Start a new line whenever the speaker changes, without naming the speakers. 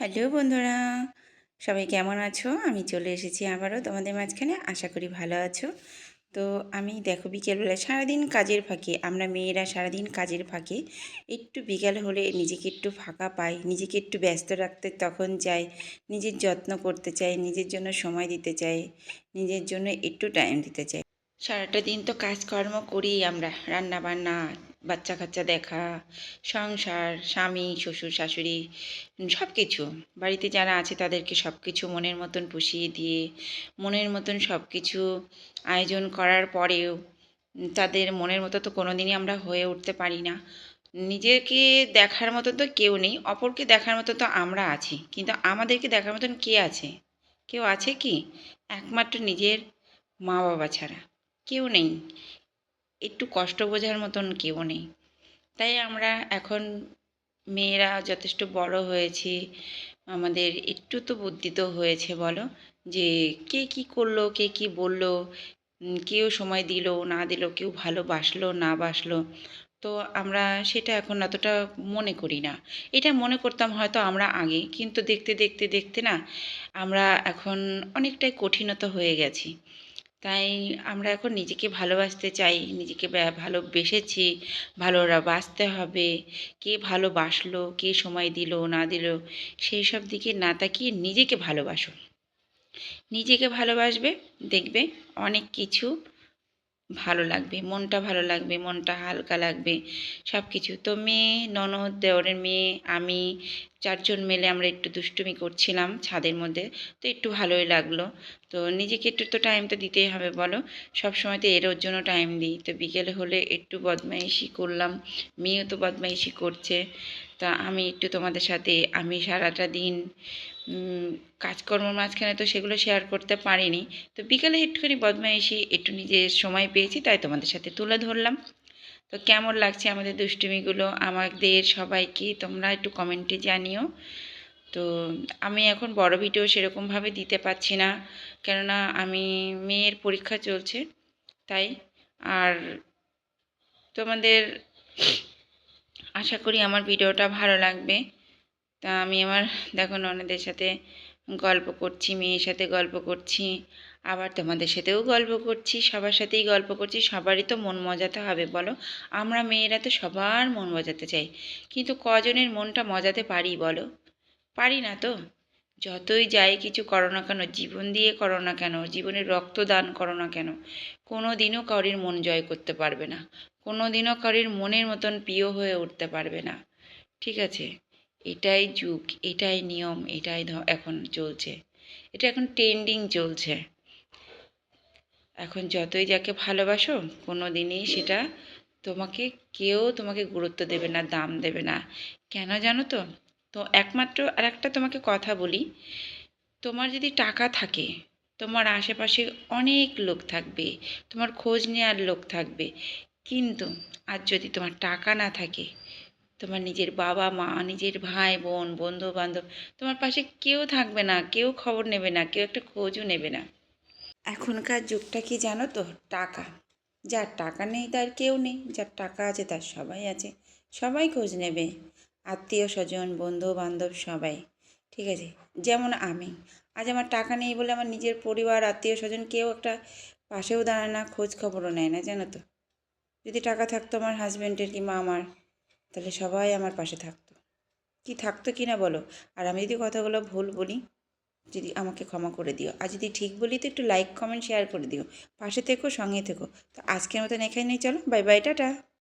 Hello বন্ধুরা, সবাই কেমন আছো? আমি চলে এসেছি আবারও তোমাদের মাঝখানে, আশা করি ভালো আছো। তো আমি দেখো বিকেলবেলা সারাদিন কাজের ফাঁকে, আমরা মেয়েরা সারাদিন কাজের ফাঁকে, একটু বিকেল হলে নিজেকে একটু ফাঁকা পাই, নিজেকে একটু ব্যস্ত রাখতে তখন চাই নিজের যত্ন করতে চাই, নিজের জন্য সময় দিতে চাই, নিজের জন্য একটু টাইম দিতে চাই। সারাটা দিন তো কাজকর্ম করি আমরা রান্না বান্না বাচ্চা কাচ্চা দেখা, সংসার, স্বামী, শ্বশুর, শাশুড়ি সব কিছু বাড়িতে যারা আছে তাদেরকে সব কিছু মনের মতন পুষিয়ে দিয়ে, মনের মতন সব কিছু আয়োজন করার পরেও তাদের মনের মতো তো কোনো দিনই আমরা হয়ে উঠতে পারি না। নিজেকে দেখার মতো তো কেউ নেই, অপরকে দেখার মতো তো আমরা আছি। কিন্তু আমাদেরকে দেখার মতন কে আছে? কেউ আছে কি? একমাত্র নিজের মা বাবা ছাড়া। কেউ নেই। একটু কষ্ট বোঝার মতন কেউ নেই। তাই আমরা এখন মেয়েরা যথেষ্ট বড় হয়েছি। আমাদের একটু তো বুদ্ধি তো হয়েছে, বলো? যে কে কী করল, কে কী বলল কেউ সময় দিল, না দিল, কেউ ভালোবাসলো, না বাসলো। তো আমরা সেটা এখন অতটা মনে করি না। এটা মনে করতাম হয়তো আমরা আগে, কিন্তু দেখতে দেখতে দেখতে না আমরা এখন অনেকটাই কঠিনতা হয়ে গেছি। তাই আমরা এখন নিজেকে ভালোবাসতে চাই, নিজেকে ভালোবেসেছি, ভালোরা বাঁচতে হবে, কে ভালোবাসলো, কে সময় দিল, না দিল, সেই সব দিকে না তাকিয়ে নিজেকে ভালোবাসো। নিজেকে ভালোবাসবে, দেখবে অনেক কিছু ভালো লাগবে, মনটা ভালো লাগবে, মনটা হালকা লাগবে সব কিছু তো মেয়ে, ননদ, দেওরের মেয়ে, আমি চারজন মিলে আমরা একটু দুষ্টুমি করছিলাম ছাদের মধ্যে, তো একটু ভালোই লাগল। তো নিজেকে একটু তো টাইম তো দিতেই হবে, বলো? সব সময় তো এর জন্য টাইম দিই। তো বিকেলে হলে একটু বদমাইশি করলাম, মেয়েও তো বদমাইশি করছে। তা আমি একটু তোমাদের সাথে, আমি সারাটা দিন কাজকর্মের মাঝখানে তো সেগুলো শেয়ার করতে পারিনি। তো বিকালে একটুখানি বদমাইশি, একটু নিজের সময় পেয়েছি, তাই তোমাদের সাথে তুলে ধরলাম। তো কেমন লাগছে আমাদের দুষ্টুমিগুলো? আমাদের সবাইকে তোমরা একটু কমেন্টে জানিও। তো আমি এখন বড় ভিডিও সেরকমভাবে দিতে পারছি না, কেননা আমি মেয়ের পরীক্ষা চলছে, তাই। আর তোমাদের আশা করি আমার ভিডিওটা ভালো লাগবে। তা আমি আমার, দেখো ননদের সাথে গল্প করছি, মেয়ের সাথে গল্প করছি, আবার তোমাদের সাথেও গল্প করছি, সবার সাথেই গল্প করছি, সবারই তো মন মজাতে হবে, বলো? আমরা মেয়েরা তো সবার মন মজাতে চাই, কিন্তু কজনের মনটা মজাতে পারি, বলো? পারি না তো? যতই যাই কিছু করো না কেন, জীবন দিয়ে করো না কেন জীবনের রক্তদান করো না কেন কোনো দিনও কারোর মন জয় করতে পারবে না কোনো দিনও কারোর মনের মতন প্রিয় হয়ে উঠতে পারবে না, ঠিক আছে? এটাই যুগ, এটাই নিয়ম, এটাই এখন চলছে। এটা এখন ট্রেন্ডিং চলছে। এখন যতই যাকে ভালোবাসো কোনো দিনই সেটা তোমাকে, কেউ তোমাকে গুরুত্ব দেবে না, দাম দেবে না। কেন জানো তো? তো একমাত্র আর একটা তোমাকে কথা বলি। তোমার যদি টাকা থাকে, তোমার আশেপাশে অনেক লোক থাকবে, তোমার খোঁজ নেওয়ার লোক থাকবে। কিন্তু আর যদি তোমার টাকা না থাকে তোমার নিজের বাবা মা, নিজের ভাই বোন বন্ধু বান্ধব তোমার পাশে কেউ থাকবে না, কেউ খবর নেবে না, কেউ একটা খোঁজও নেবে না। এখনকার যুগটা কি জানো তো? টাকা। যার টাকা নেই তার কেউ নেই, যার টাকা আছে তার সবাই আছে। সবাই খোঁজ নেবে। আত্মীয় স্বজন বন্ধু বান্ধব সবাই। ঠিক আছে? যেমন আমি। আজ আমার টাকা নেই বলে আমার নিজের পরিবার, আত্মীয় স্বজন কেউ একটা পাশেও দাঁড়ায় না, খোঁজ খবরও নেয় না, জানো তো? যদি টাকা থাকতো আমার হাজব্যান্ডের কিংবা আমার তাহলে সবাই আমার পাশে থাকতো। কি থাকতো কি না বলো? আর আমি যদি কথাগুলো ভুল বলি, যদি আমাকে ক্ষমা করে দিও। আর যদি ঠিক বলি, তো একটু লাইক কমেন্ট শেয়ার করে দিও। পাশে থেকো, সঙ্গে থেকো। তো আজকের মতন এখানেই চলো। Bye bye tata.